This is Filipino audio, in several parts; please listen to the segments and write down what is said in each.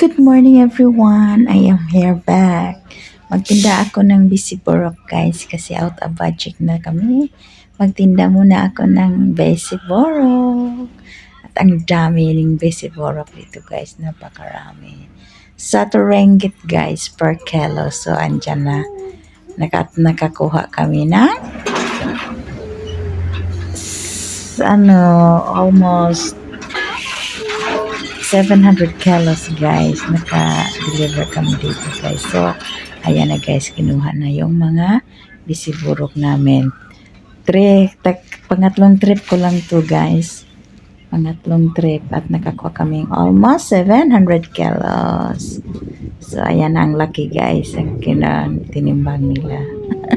Good morning everyone. I am here back. Magtinda ako ng bisiborok guys kasi out of budget na kami. Magtinda muna ako ng bisiborok. At ang dami ng bisiborok dito guys. Napakarami. Sa ringgit guys per kilo. So andyan na. Naka, nakakuha kami na ano almost 700 kilos guys. Naka-deliver kami dito guys. So ayan na guys. Kinuha na yung mga bisiburok namin. Trip. Tak, pangatlong trip ko lang to guys. Pangatlong trip. At nakakuha kaming almost 700 kilos. So ayan na ang lucky guys. Ang kina, tinimbang nila.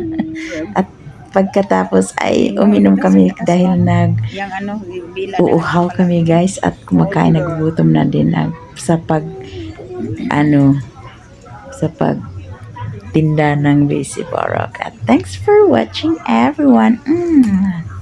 At pagkatapos ay uminom kami dahil nag ano, uuhaw kami guys at kumakain nagugutom na din ang sa pag ano sa pag tinda ng Bisi Borok. At thanks for watching everyone. Mm.